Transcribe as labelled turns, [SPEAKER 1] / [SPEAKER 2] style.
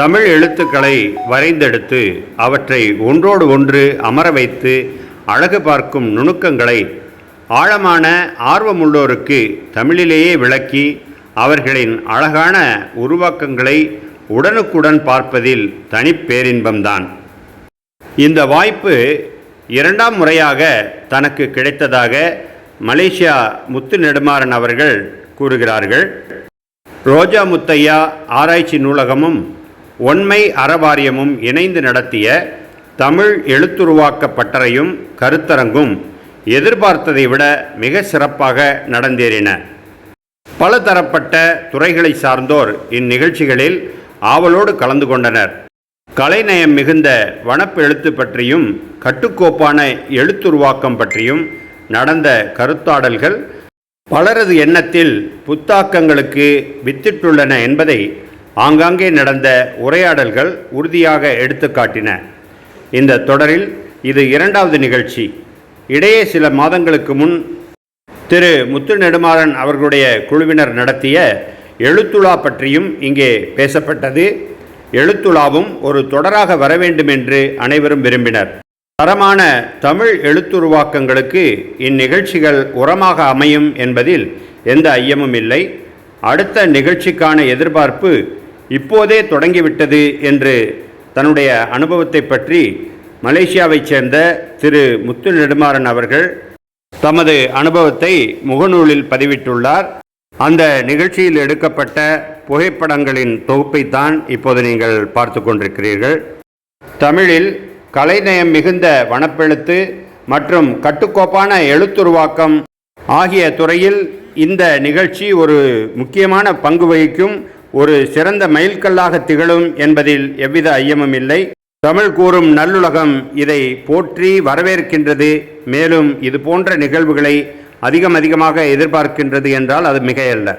[SPEAKER 1] தமிழ் எழுத்துக்களை வரைந்தெடுத்து அவற்றை ஒன்றோடு ஒன்று அமர வைத்து அழகு பார்க்கும் நுணுக்கங்களை ஆழமான ஆர்வமுள்ளோருக்கு தமிழிலேயே விளக்கி அவர்களின் அழகான உருவாக்கங்களை உடனுக்குடன் பார்ப்பதில் தனிப்பேரின்பம்தான் இந்த வாய்ப்பு இரண்டாம் முறையாக தனக்கு கிடைத்ததாக மலேசியா முத்து நெடுமாறன் அவர்கள் கூறுகிறார்கள். ரோஜா முத்தையா ஆராய்ச்சி நூலகமும் ஒன்மை அறவாரியமும் இணைந்து நடத்திய தமிழ் எழுத்துருவாக்க பட்டறையும் கருத்தரங்கும் எதிர்பார்த்ததை விட மிக சிறப்பாக நடந்தேறின. பல தரப்பட்ட துறைகளை சார்ந்தோர் இந்நிகழ்ச்சிகளில் ஆவலோடு கலந்து கொண்டனர். கலைநயம் மிகுந்த வனப்பெழுத்து பற்றியும் கட்டுக்கோப்பான எழுத்துருவாக்கம் பற்றியும் நடந்த கருத்தாடல்கள் பலரது எண்ணத்தில் புத்தாக்கங்களுக்கு வித்திட்டுள்ளன என்பதை ஆங்காங்கே நடந்த உரையாடல்கள் உறுதியாக எடுத்துக்காட்டின இந்த தொடரில் இது இரண்டாவது நிகழ்ச்சி. இடையே சில மாதங்களுக்கு முன் திரு முத்து நெடுமாறன் அவர்களுடைய குழுவினர் நடத்திய எழுத்துலா பற்றியும் இங்கே பேசப்பட்டது. எழுத்துலாவும் ஒரு தொடராக வர வேண்டும் என்று அனைவரும் விரும்பினர். தரமான தமிழ் எழுத்துருவாக்கங்களுக்கு இந்நிகழ்ச்சிகள் உரமாக அமையும் என்பதில் எந்த ஐயமும் இல்லை. அடுத்த நிகழ்ச்சிக்கான எதிர்பார்ப்பு இப்போதே தொடங்கிவிட்டது என்று தன்னுடைய அனுபவத்தை பற்றி மலேசியாவைச் சேர்ந்த திரு முத்து நெடுமாறன் அவர்கள் தமது அனுபவத்தை முகநூலில் பதிவிட்டுள்ளார். அந்த நிகழ்ச்சியில் எடுக்கப்பட்ட புகைப்படங்களின் தொகுப்பைத்தான் இப்போது நீங்கள் பார்த்து கொண்டிருக்கிறீர்கள். தமிழில் கலைநயம் மிகுந்த வனப்பெழுத்து மற்றும் கட்டுக்கோப்பான எழுத்துருவாக்கம் ஆகிய துறையில் இந்த நிகழ்ச்சி ஒரு முக்கியமான பங்கு வகிக்கும் ஒரு சிறந்த மைல்கல்லாக திகழும் என்பதில் எவ்வித ஐயமும் இல்லை. தமிழ் கூறும் நல்லுலகம் இதை போற்றி வரவேற்கின்றது. மேலும் இது போன்ற நிகழ்வுகளை அதிகம் அதிகமாக எதிர்பார்க்கின்றது என்றால் அது மிகையல்ல.